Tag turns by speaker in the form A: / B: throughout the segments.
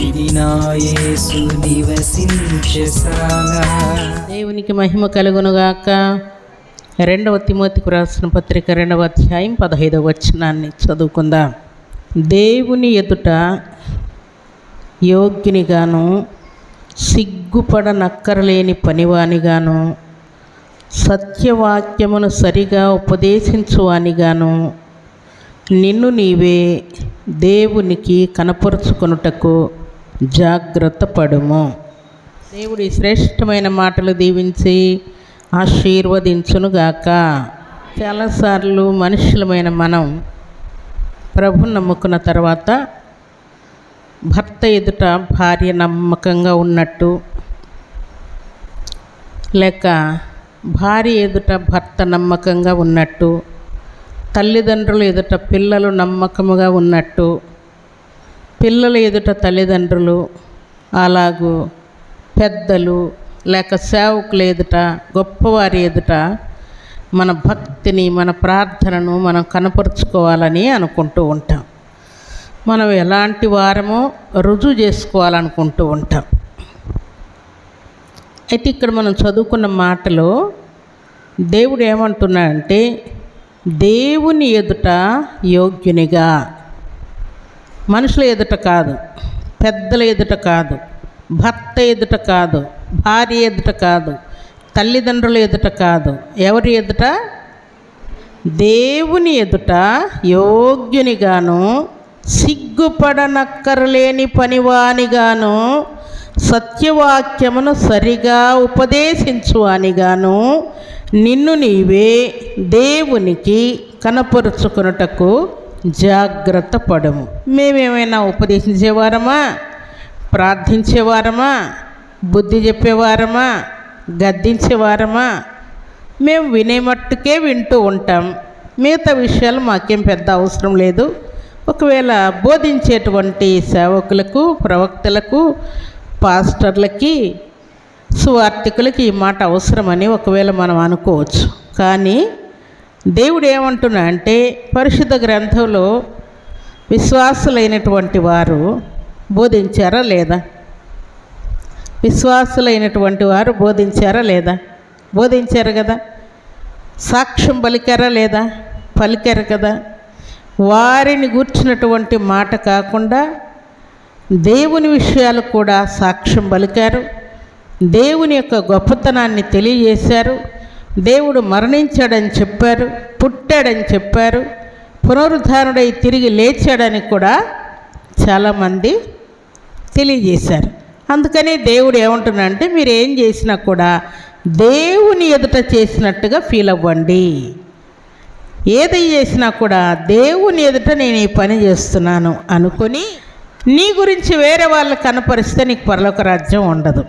A: ఇది నా యేసు నివసించశాల
B: దేవునికి మహిమ కలుగునుగాక. రెండవ తిమోతికి రాసిన పత్రిక రెండవ అధ్యాయం పదహైదవ వచనాన్ని చదువుకుందాం. దేవుని ఎదుట యోగ్యునిగాను సిగ్గుపడనక్కరలేని పనివానిగాను సత్యవాక్యమును సరిగా ఉపదేశించువానిగాను నిన్ను నీవే దేవునికి కనపరుచుకొనుటకు జాగ్రత్త పడుము. దేవుడి శ్రేష్టమైన మాటలు దీవించి ఆశీర్వదించునుగాక. చాలాసార్లు మనుషులమైన మనం ప్రభు నమ్ముకున్న తర్వాత భర్త ఎదుట భార్య నమ్మకంగా ఉన్నట్టు లేక భార్య ఎదుట భర్త నమ్మకంగా ఉన్నట్టు తల్లిదండ్రులు ఎదుట పిల్లలు నమ్మకముగా ఉన్నట్టు పిల్లల ఎదుట తల్లిదండ్రులు అలాగూ పెద్దలు లేక సేవకుల ఎదుట గొప్పవారి ఎదుట మన భక్తిని మన ప్రార్థనను మనం కనపరుచుకోవాలని అనుకుంటూ ఉంటాం. మనం ఎలాంటి వారమో రుజువు చేసుకోవాలనుకుంటూ ఉంటాం. అయితే ఇక్కడ మనం చదువుకున్న మాటలో దేవుడు ఏమంటున్నాడంటే దేవుని ఎదుట యోగ్యునిగా. మనుషుల ఎదుట కాదు పెద్దల ఎదుట కాదు భర్త ఎదుట కాదు భార్య ఎదుట కాదు తల్లిదండ్రుల ఎదుట కాదు. ఎవరి ఎదుట? దేవుని ఎదుట యోగ్యునిగాను సిగ్గుపడనక్కరలేని పనివానిగాను సత్యవాక్యమును సరిగా ఉపదేశించువానిగాను నిన్ను నీవే దేవునికి కనపరుచుకున్నటకు జాగ్రత్త పడము. మేమేమైనా ఉపదేశించేవారమా? ప్రార్థించేవారమా? బుద్ధి చెప్పేవారమా? గద్దించేవారమా? మేము వినే మట్టుకే వింటూ ఉంటాం. మిగతా విషయాలు మాకేం పెద్ద అవసరం లేదు. ఒకవేళ బోధించేటువంటి సేవకులకు ప్రవక్తలకు పాస్టర్లకి సువార్థికులకి ఈ మాట అవసరమని ఒకవేళ మనం అనుకోవచ్చు. కానీ దేవుడు ఏమంటున్నా అంటే పరిశుద్ధ గ్రంథంలో విశ్వాసులైనటువంటి వారు బోధించారా లేదా? విశ్వాసులైనటువంటి వారు బోధించారా లేదా? బోధించారు కదా. సాక్ష్యం పలికారా లేదా? పలికారు కదా. వారిని గూర్చినటువంటి మాట కాకుండా దేవుని విషయాలు కూడా సాక్ష్యం పలికారు. దేవుని యొక్క గొప్పతనాన్ని తెలియజేశారు. దేవుడు మరణించాడని చెప్పారు పుట్టాడని చెప్పారు పునరుద్ధారుడై తిరిగి లేచాడని కూడా చాలామంది తెలియజేశారు. అందుకని దేవుడు ఏమంటున్నాడంటే మీరు ఏం చేసినా కూడా దేవుని ఎదుట చేసినట్టుగా ఫీల్ అవ్వండి. ఏది చేసినా కూడా దేవుని ఎదుట నేను ఈ పని చేస్తున్నాను అనుకొని నీ గురించి వేరే వాళ్ళు కనపరిస్తే నీకు పరలోక రాజ్యం ఉండదు.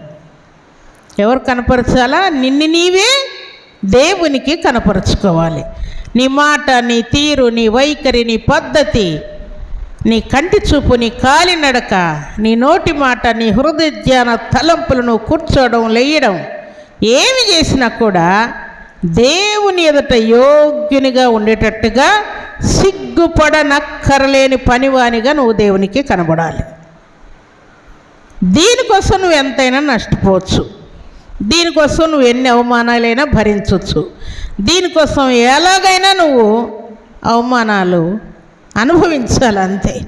B: ఎవరు కనపరచాలా? నిన్ను నీవే దేవునికి కనపరుచుకోవాలి. నీ మాట నీ తీరు నీ వైఖరి నీ పద్ధతి నీ కంటి చూపు నీ కాలి నడక నీ నోటి మాట నీ హృదయ ధ్యాన తలంపులను కూర్చోవడం లేయడం ఏమి చేసినా కూడా దేవుని ఎదుట యోగ్యునిగా ఉండేటట్టుగా సిగ్గుపడనక్కరలేని పనివానిగా నువ్వు దేవునికి కనబడాలి. దీనికోసం నువ్వు ఎంతైనా నష్టపోవచ్చు. దీనికోసం నువ్వు ఎన్ని అవమానాలైనా భరించవచ్చు దీనికోసం ఎలాగైనా నువ్వు అవమానాలు అనుభవించాలి అంతే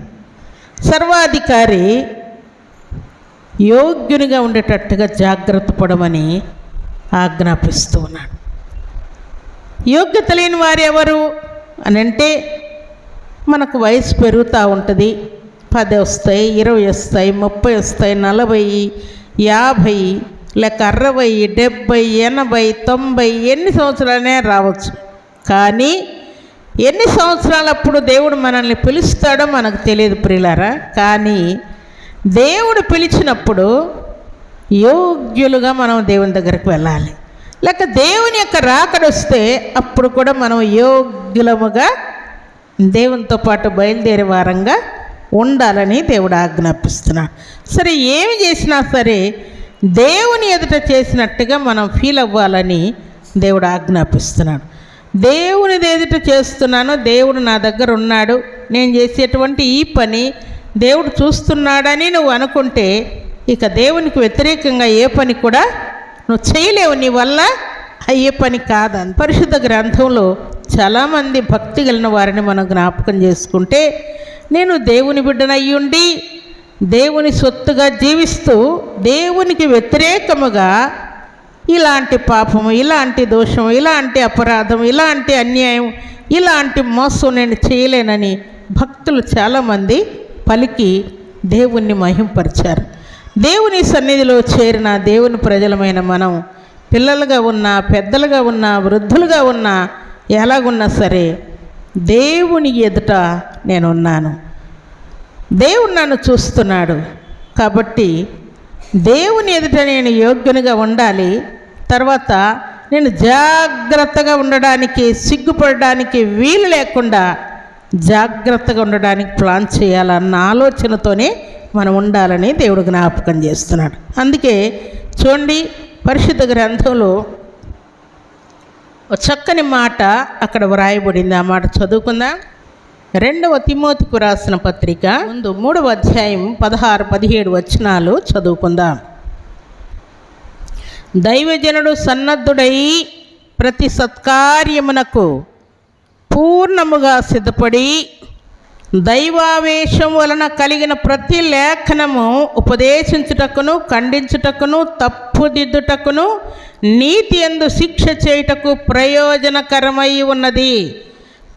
B: సర్వాధికారి యోగ్యునిగా ఉండేటట్టుగా జాగ్రత్త పడమని ఆజ్ఞాపిస్తూ ఉన్నాడు. యోగ్యత లేని వారు ఎవరు? అని అంటే మనకు వయసు పెరుగుతూ ఉంటుంది. పది వస్తాయి ఇరవై వస్తాయి ముప్పై వస్తాయి నలభై యాభై లేక అరవై డెబ్భై ఎనభై తొంభై ఎన్ని సంవత్సరాలనే రావచ్చు. కానీ ఎన్ని సంవత్సరాలప్పుడు దేవుడు మనల్ని పిలుస్తాడో మనకు తెలియదు ప్రియులారా. కానీ దేవుడు పిలిచినప్పుడు యోగ్యులుగా మనం దేవుని దగ్గరికి వెళ్ళాలి. లేక దేవుని యొక్క రాకడొస్తే అప్పుడు కూడా మనం యోగ్యులముగా దేవునితో పాటు బయలుదేరే వారంగా ఉండాలని దేవుడు ఆజ్ఞాపిస్తున్నాడు. సరే ఏమి చేసినా సరే దేవుని ఎదుట చేసినట్టుగా మనం ఫీల్ అవ్వాలని దేవుడు ఆజ్ఞాపిస్తున్నాడు. దేవునిది ఎదుట చేస్తున్నాను దేవుడు నా దగ్గర ఉన్నాడు నేను చేసేటువంటి ఈ పని దేవుడు చూస్తున్నాడని నువ్వు అనుకుంటే ఇక దేవునికి వ్యతిరేకంగా ఏ పని కూడా నువ్వు చేయలేవు నీ వల్ల అయ్యే పని కాదని. పరిశుద్ధ గ్రంథంలో చాలామంది భక్తి కలిగిన వారిని మనం జ్ఞాపకం చేసుకుంటే నేను దేవుని బిడ్డనయ్యుండి దేవుని సొత్తుగా జీవిస్తూ దేవునికి వ్యతిరేకముగా ఇలాంటి పాపము ఇలాంటి దోషం ఇలాంటి అపరాధం ఇలాంటి అన్యాయం ఇలాంటి మోసం నేను చేయలేనని భక్తులు చాలామంది పలికి దేవుణ్ణి మహింపరిచారు. దేవుని సన్నిధిలో చేరిన దేవుని ప్రజలమైన మనం పిల్లలుగా ఉన్నా పెద్దలుగా ఉన్నా వృద్ధులుగా ఉన్నా ఎలాగున్నా సరే దేవుని ఎదుట నేనున్నాను. దేవుడు నన్ను చూస్తున్నాడు. కాబట్టి దేవుని ఎదుట నేను యోగ్యునిగా ఉండాలి. తర్వాత నేను జాగ్రత్తగా ఉండడానికి సిగ్గుపడడానికి వీలు లేకుండా జాగ్రత్తగా ఉండడానికి ప్లాన్ చేయాలన్న ఆలోచనతోనే మనం ఉండాలని దేవుడు జ్ఞాపకం చేస్తున్నాడు. అందుకే చూడండి పరిశుద్ధ గ్రంథంలో చక్కని మాట అక్కడ వ్రాయబడింది. ఆ మాట చదువుకుందాం. రెండవ తిమోతికు రాసిన పత్రిక ముందు మూడవ అధ్యాయం పదహారు పదిహేడు వచనాలు చదువుకుందాం. దైవజనుడు సన్నద్ధుడై ప్రతి సత్కార్యమునకు పూర్ణముగా సిద్ధపడి దైవావేశం వలన కలిగిన ప్రతి లేఖనము ఉపదేశించుటకును ఖండించుటకును తప్పుదిద్దుటకును నీతి ఎందు శిక్ష చేయుటకు ప్రయోజనకరమై ఉన్నది.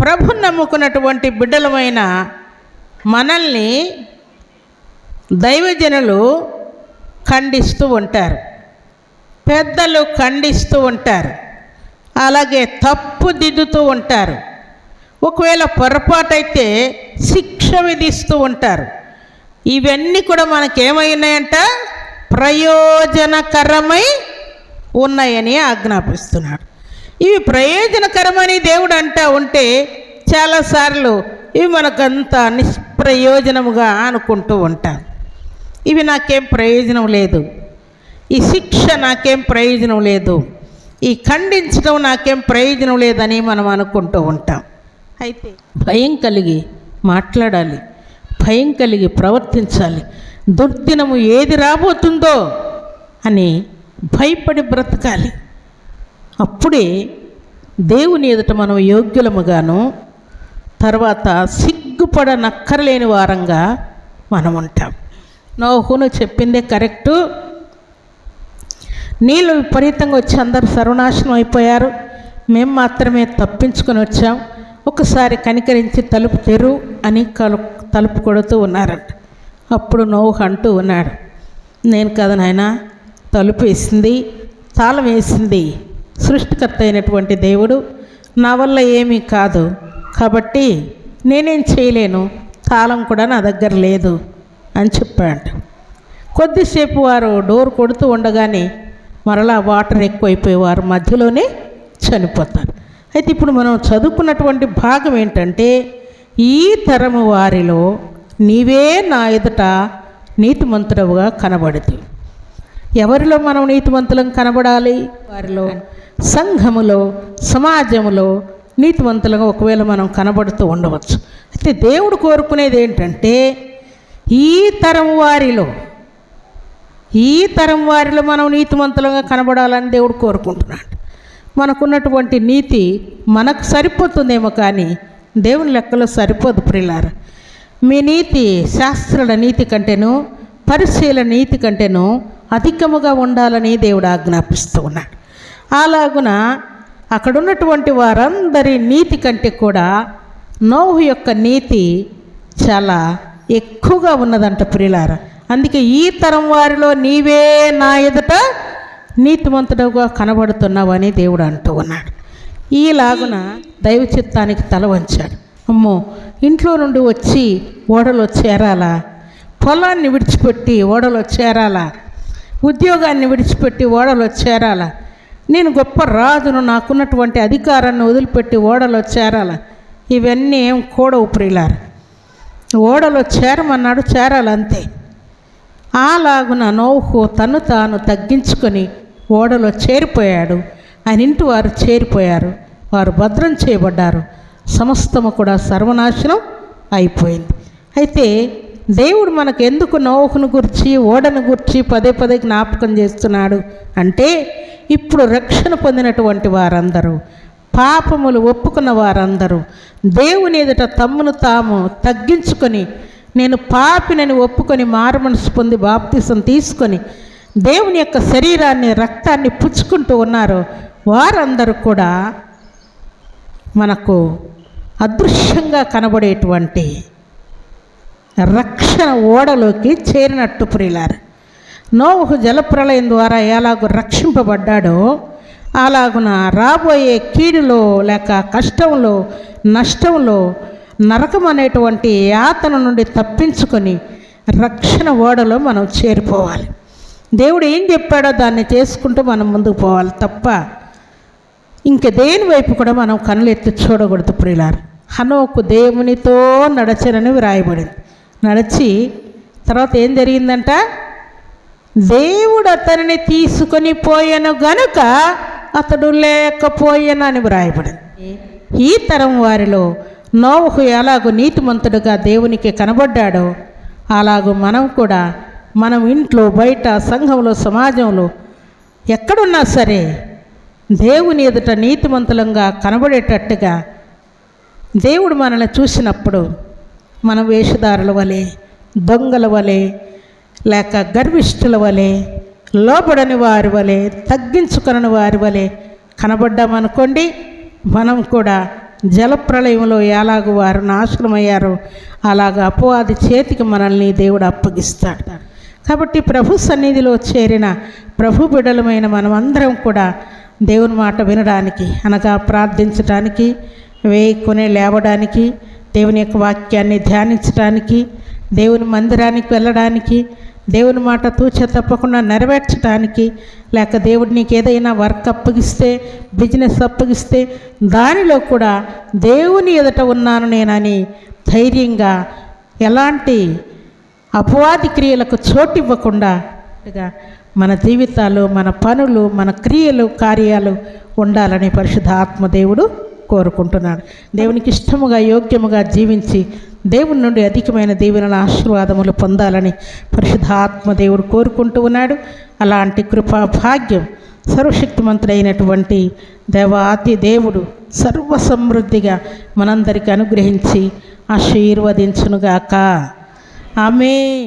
B: ప్రభు నమ్ముకున్నటువంటి బిడ్డలమైన మనల్ని దైవజనులు ఖండిస్తూ ఉంటారు. పెద్దలు ఖండిస్తూ ఉంటారు. అలాగే తప్పు దిద్దుతూ ఉంటారు. ఒకవేళ పొరపాటైతే శిక్ష విధిస్తూ ఉంటారు. ఇవన్నీ కూడా మనకేమై ఉన్నాయంట? ప్రయోజనకరమై ఉన్నాయని ఆజ్ఞాపిస్తున్నాడు. ఇవి ప్రయోజనకరమని దేవుడు అంటా ఉంటే చాలాసార్లు ఇవి మనకంత నిష్ప్రయోజనముగా అనుకుంటూ ఉంటాం. ఇవి నాకేం ప్రయోజనం లేదు. ఈ శిక్ష నాకేం ప్రయోజనం లేదు. ఈ ఖండించడం నాకేం ప్రయోజనం లేదని మనం అనుకుంటూ ఉంటాం. అయితే భయం కలిగి మాట్లాడాలి. భయం కలిగి ప్రవర్తించాలి. దుర్దినము ఏది రాబోతుందో అని భయపడి బ్రతకాలి. అప్పుడే దేవుని ఎదుట మనం యోగ్యులముగాను తర్వాత సిగ్గుపడనక్కరలేని వారంగా మనం ఉంటాం నోహును చెప్పిందే కరెక్టు. నీళ్ళు విపరీతంగా వచ్చి అందరు సర్వనాశనం అయిపోయారు. మేము మాత్రమే తప్పించుకొని వచ్చాం. ఒకసారి కనికరించి తలుపు తెరు అని కలు తలుపు కొడుతూ ఉన్నారంట. అప్పుడు నోహు అంటూ ఉన్నాడు నేను కదా నాయన తలుపు వేసింది తాళం వేసింది సృష్టికర్త అయినటువంటి దేవుడు నా వల్ల ఏమీ కాదు. కాబట్టి నేనేం చేయలేను. తాళం కూడా నా దగ్గర లేదు అని చెప్పాడు. కొద్దిసేపు వారు డోర్ కొడుతూ ఉండగానే మరలా వాటర్ ఎక్కువైపోయి వారు మధ్యలోనే చనిపోతారు. అయితే ఇప్పుడు మనం చదువుకున్నటువంటి భాగం ఏంటంటే ఈ తరము వారిలో నీవే నా ఎదుట నీతిమంతుడవుగా కనబడుతుంది ఎవరిలో మనం నీతిమంతులం కనబడాలి? వారిలో సంఘములో సమాజంలో నీతివంతులుగా ఒకవేళ మనం కనబడుతూ ఉండవచ్చు. అయితే దేవుడు కోరుకునేది ఏంటంటే ఈ తరం వారిలో ఈ తరం వారిలో మనం నీతివంతులుగా కనబడాలని దేవుడు కోరుకుంటున్నాడు. మనకున్నటువంటి నీతి మనకు సరిపోతుందేమో కానీ దేవుని లెక్కలో సరిపోదు ప్రిలార మీ నీతి శాస్త్రుల నీతి కంటేను పరిశీల నీతి కంటేను అధికముగా ఉండాలని దేవుడు ఆజ్ఞాపిస్తూ ఉన్నాడు. అలాగున అక్కడున్నటువంటి వారందరి నీతి కంటే కూడా నోహు యొక్క నీతి చాలా ఎక్కువగా ఉన్నదంట ప్రియులార అందుకే ఈ తరం వారిలో నీవే నా ఎదుట నీతివంతుడుగా కనబడుతున్నావని దేవుడు అంటూ ఉన్నాడు. ఈలాగున దైవ చిత్తానికి తల వంచాడు. అమ్మో ఇంట్లో నుండి వచ్చి ఓడలో చేరాలా? పొలాన్ని విడిచిపెట్టి ఓడలో చేరాలా? ఉద్యోగాన్ని విడిచిపెట్టి ఓడలో చేరాలా? నేను గొప్ప రాజును నాకున్నటువంటి అధికారాన్ని వదిలిపెట్టి ఓడలో చేరాల. ఇవన్నీ ఏం కూడవు ప్రియులారు. ఓడలో చేరమన్నాడు చేరాలంతే. అలాగున నోహు తను తాను తగ్గించుకొని ఓడలో చేరిపోయాడు. ఆయన ఇంటి వారు చేరిపోయారు. వారు భద్రం చేయబడ్డారు. సమస్తము కూడా సర్వనాశనం అయిపోయింది. అయితే దేవుడు మనకు ఎందుకు నోహును గురించి ఓడను గురించి పదే పదే జ్ఞాపకం చేస్తున్నాడు? అంటే ఇప్పుడు రక్షణ పొందినటువంటి వారందరూ పాపములు ఒప్పుకున్న వారందరూ దేవుని ఎదుట తమ్మును తాము తగ్గించుకొని నేను పాపినని ఒప్పుకొని మారుమనసు పొంది బాప్తిసం తీసుకొని దేవుని యొక్క శరీరాన్ని రక్తాన్ని పుచ్చుకుంటూ ఉన్నారు వారందరూ కూడా మనకు అదృశ్యంగా కనబడేటువంటి రక్షణ ఓడలోకి చేరినట్టు ప్రియులారు. నోహు జలప్రలయం ద్వారా ఎలాగో రక్షింపబడ్డాడో అలాగున రాబోయే కీడులో లేక కష్టంలో నష్టంలో నరకం అనేటువంటి యాతన నుండి తప్పించుకొని రక్షణ ఓడలో మనం చేరిపోవాలి. దేవుడు ఏం చెప్పాడో దాన్ని చేసుకుంటూ మనం ముందుకు పోవాలి తప్ప ఇంక దేని వైపు కూడా మనం కనులెత్తి చూడకూడదు ప్రియులారు. హనోకు దేవునితో నడచనని వ్రాయబడింది. నడిచి తర్వాత ఏం జరిగిందంట? దేవుడు అతనిని తీసుకొని పోయాను గనుక అతడు లేకపోయాను అని వ్రాయబడింది ఈ తరం వారిలో నోవహు ఎలాగో నీతిమంతుడుగా దేవునికి కనబడ్డాడో అలాగూ మనం కూడా మనం ఇంట్లో బయట సంఘంలో సమాజంలో ఎక్కడున్నా సరే దేవుని ఎదుట నీతిమంతులంగా కనబడేటట్టుగా దేవుడు మనల్ని చూసినప్పుడు మన వేషధారుల వలె దొంగల వలె లేక గర్విష్ఠుల వలె లోబడని వారి వలె తగ్గించుకొని వారి వలె కనబడ్డామనుకోండి మనం కూడా జలప్రలయంలో ఎలాగ వారు నాశనమయ్యారో అలాగ అపవాది చేతికి మనల్ని దేవుడు అప్పగిస్తాడు. కాబట్టి ప్రభు సన్నిధిలో చేరిన ప్రభు బిడలమైన మనమందరం కూడా దేవుని మాట వినడానికి అనగా ప్రార్థించడానికి వేయకునే లేవడానికి దేవుని యొక్క వాక్యాన్ని ధ్యానించడానికి దేవుని మందిరానికి వెళ్ళడానికి దేవుని మాట తూచ తప్పకుండా నెరవేర్చడానికి లేక దేవుడు నీకు ఏదైనా వర్క్ అప్పగిస్తే బిజినెస్ అప్పగిస్తే దానిలో కూడా దేవుని ఎదుట ఉన్నాను నేనని ధైర్యంగా ఎలాంటి అపవాది క్రియలకు చోటు ఇవ్వకుండా మన జీవితాలు మన పనులు మన క్రియలు కార్యాలు ఉండాలని పరిశుద్ధ ఆత్మదేవుడు కోరుకుంటున్నాడు. దేవునికి ఇష్టముగా యోగ్యముగా జీవించి దేవుని నుండి అధికమైన దీవెనల ఆశీర్వాదములు పొందాలని పరిశుద్ధ కోరుకుంటూ ఉన్నాడు. అలాంటి కృపా భాగ్యం సర్వశక్తిమంతుడైనటువంటి దేవాతి దేవుడు సర్వసమృద్ధిగా మనందరికీ అనుగ్రహించి ఆశీర్వదించునుగాక. ఆమె